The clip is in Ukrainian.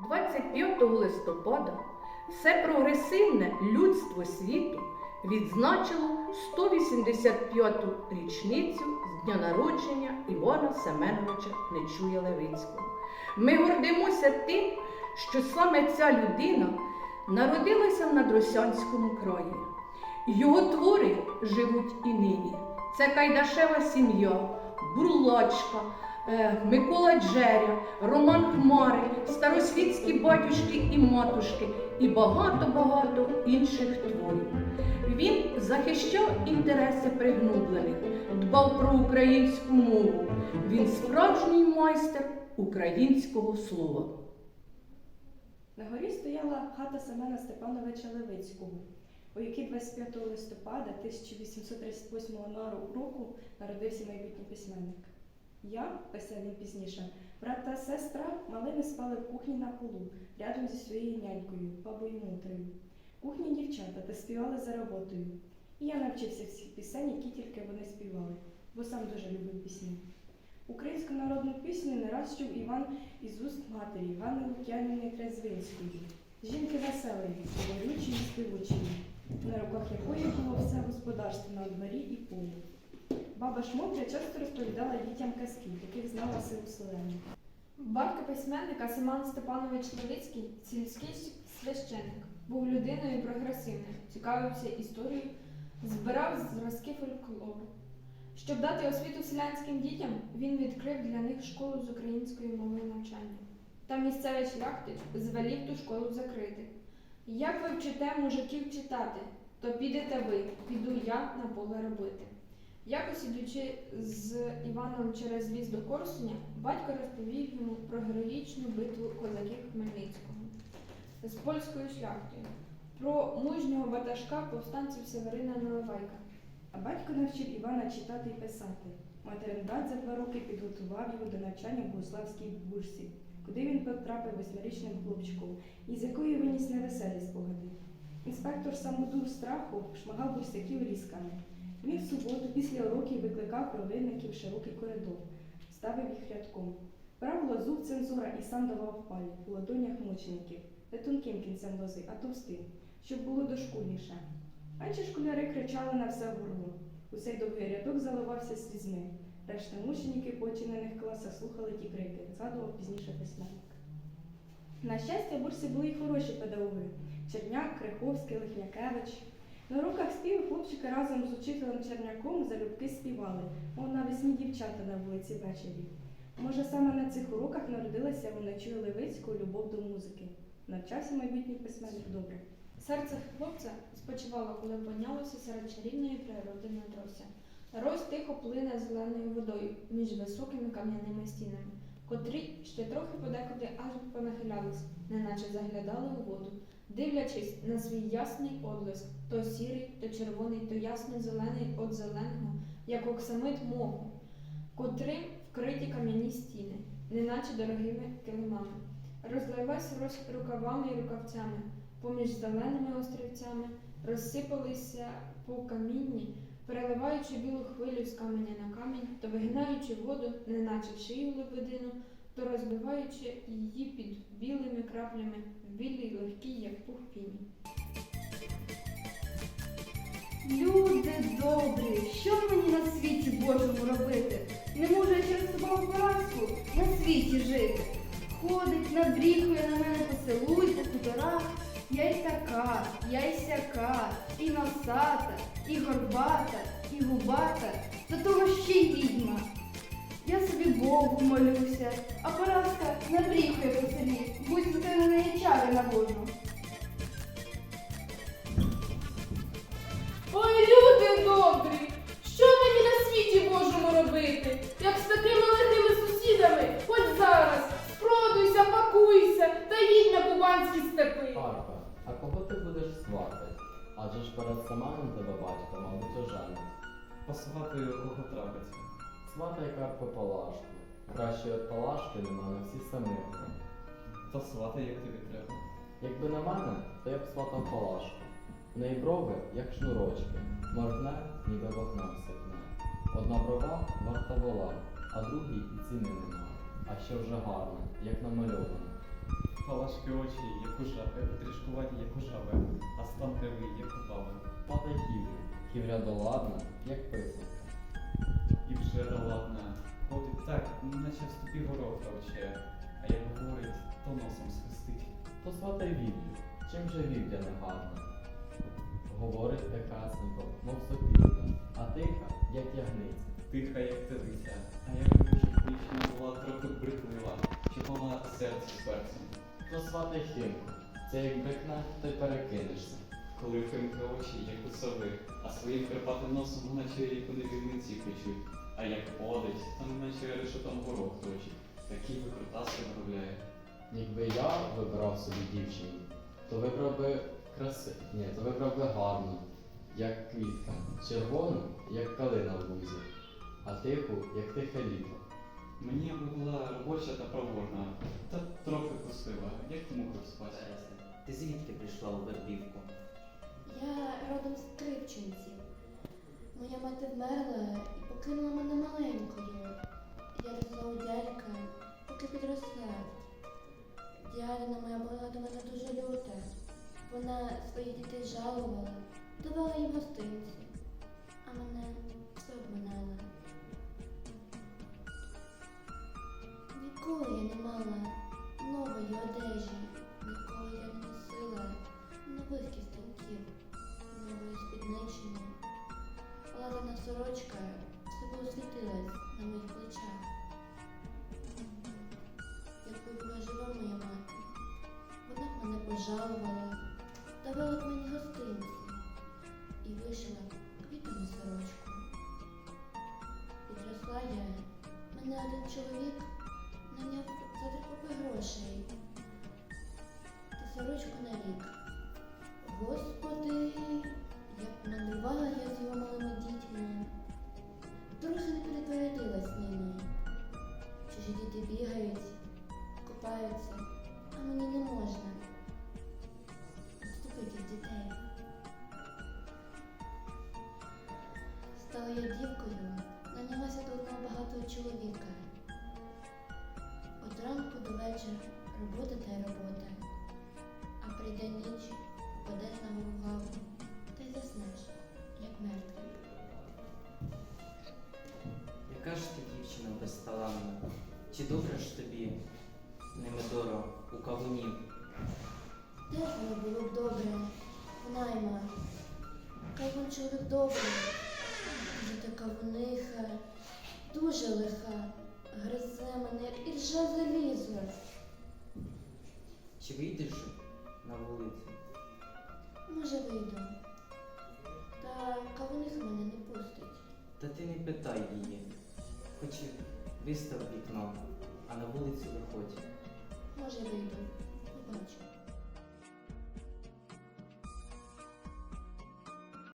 25 листопада все прогресивне людство світу відзначило 185-ту річницю з дня народження Івана Семеновича Нечуя Левицького. Ми гордимося тим, що саме ця людина народилася в Надросянському краї. Його твори живуть і нині. Це Кайдашева сім'я, Бурлачка, Микола Джеря, Роман Хмари, старосвітські батюшки і матушки і багато-багато інших творів. Він захищав інтереси пригноблених, дбав про українську мову. Він справжній майстер українського слова. На горі стояла хата Семена Степановича Левицького, у якій 25 листопада 1838 року народився майбутній письменник. Я, писав він пізніше, брат та сестра малими спали в кухні на полу, рядом зі своєю нянькою, бабою Мотрею. Кухні дівчата та співали за роботою. І я навчився всіх пісень, які тільки вони співали, бо сам дуже любив пісні. Українську народну пісню не раз чув Іван із уст матері Ганни Лук'янівни Трезвинської, жінки веселої, говорючої і співучої, на руках якої було все господарство на дворі і полі. Баба Шмотря часто розповідала дітям казки, яких знала сил селені. Батько письменника Семен Степанович Левицький, сільський священник, був людиною прогресивною, цікавився історією, збирав зразки фольклору. Щоб дати освіту селянським дітям, він відкрив для них школу з української мови навчання. Та місцевий шляхтич звелів ту школу закрити. Як ви вчите мужиків читати, то підете ви, піду я на поле робити. Якось ідучи з Іваном через ліс до Корсуня, батько розповів йому про героїчну битву козаків Хмельницького з польською шляхтою, про мужнього ватажка повстанців Северина Наливайка. А батько навчив Івана читати і писати. Материн за два роки підготував його до навчання в Богославській бурсі, куди він потрапив восьмирічним хлопчиком, із якої виніс невеселі спогади. Інспектор самодур страху шмагав бурсяків різками. Він в суботу після уроків викликав провинників широкий коридор, ставив їх рядком. Брав лозу в цензура і сам давав паль у ладонях мучеників, не тонким кінцем лози, а товстим, щоб було дошкульніше. Менші школяри кричали на все горло. Усей довгий рядок заливався слізьми. Решта мучеників по оцінених класах слухали ті крики, згадував пізніше письменник. На щастя, в бурсі були й хороші педагоги Черняк, Криховський, Лихнякевич. На уроках співу хлопчики разом з учителем Черняком залюбки співали, мов навесні дівчата на вулиці ввечері. Може, саме на цих уроках народилася у Нечуя Левицького любов до музики. Навчався майбутній письменник добре. Серце хлопця спочивало, коли опинялося серед чарівної природи Надрося. Рось тихо плине зеленою водою між високими кам'яними стінами, котрі ще трохи подекуди аж понахилялись, неначе заглядали у воду, дивлячись на свій ясний отблиск, то сірий, то червоний, то ясно зелений от зеленого, як оксамит моху, котрим вкриті кам'яні стіни, неначе дорогими килимами. Розливась рукавами і рукавцями, поміж зеленими острівцями, розсипалися по камінні, переливаючи білу хвилю з каменя на камінь, то вигинаючи воду, неначе шию лебедину, то розбиваючи її під білими краплями в білій легкій, як пух піні. Люди добрі, що мені на світі Божому робити? Не можу я через собою поразку на світі жити. Ходить, набріхує на мене по селу по хуторах. Я й така, я й сяка, і носата, і горбата, і губата, Богу молюся, а поразка набріхує по селі, будь то на неї чари наводжу. Ой, люди добрі! Що мені на світі Божому робити? Як з такими лихими сусідами, хоч зараз, спродуйся, пакуйся та їдь на кубанські степи. Карпе, а кого ти будеш сватати? Адже ж перед Саманом тебе батько, мабуть, оженить. Посватаю кого трапиться. Сватай Карпе Палашку. Краще від Палашки нема на всі самирки. То сватай, як тобі треба. Якби на мене, то я б сватав Палашку. В неї брови, як шнурочки, моргне, ніби вогнем сипне. Одна брова варта вола, а другій і ціни нема. А ще вже гарна, як намальована. Палашки очі, як у жаби, трішкуваті, як у жаби, а стан кривий, як у баби. Пата хівря, хівря доладна, як писанка. І вже доладна. Ходить так, наче в ступі горох товче, а як говорить, то носом свистить. Посватай вівлю, чим же вівля не гарна? Говорить прекрасненько, мов сопілка, а тиха, як ягниця. Тиха, як телиця, а як щоб дівчина була трохи бриклива, щоб вона серце перцем. Посватай химку, це як брикне, то й перекинешся. Коли химка очі, як у сови, а своїм крипатим носом чує, як вони вівниці печуть. А як ходить, то неначе решетом горох точить. Такі викрутаси виробляє. Якби я вибрав собі дівчину, то вибрав би краси. Ні, то вибрав би гарну, як квітка, червону, як калина в лузі, а тиху, як тихе літо. Мені була робоча та проворна, та трохи пустива, як муха в. Ти звідки прийшла у Вербівку? Я родом з Кривчинців. Моя мати вмерла і покинула мене маленькою. Я росла у дядька, поки підросла. Дядина моя була до мене дуже люта. Вона своїх дітей жалувала, давала їм гостинці, а мене все обминала. Ніколи я не мала нової одежі, ніколи я не носила нових кістеньків, нової спідничини. Ладана сорочка себе освітилась на моїх плечах. Якби була жива моя мати, вона б мене пожалувала, давала б мені гостинці і вишила квітами сорочку. Підросла я, мене один чоловік наняв за купи грошей та сорочку на рік. Господи, як мандрувала я з його малими. Трохи не перетворилась ними. Чужі діти бігають, купаються, а мені не можна. Чи добре ж тобі, Немедоро, у кавунів? Де воно було б добре, найма? Кавун чоловік добрий, вже така вуниха, дуже лиха, гризе мене, як іржа залізо. Чи вийдеш на вулицю? Може вийду. Та кавуниха мене не пустить. Та ти не питай її. Хоч Вистав вікно, а на вулицю виходь. Може, я вийду, побачу.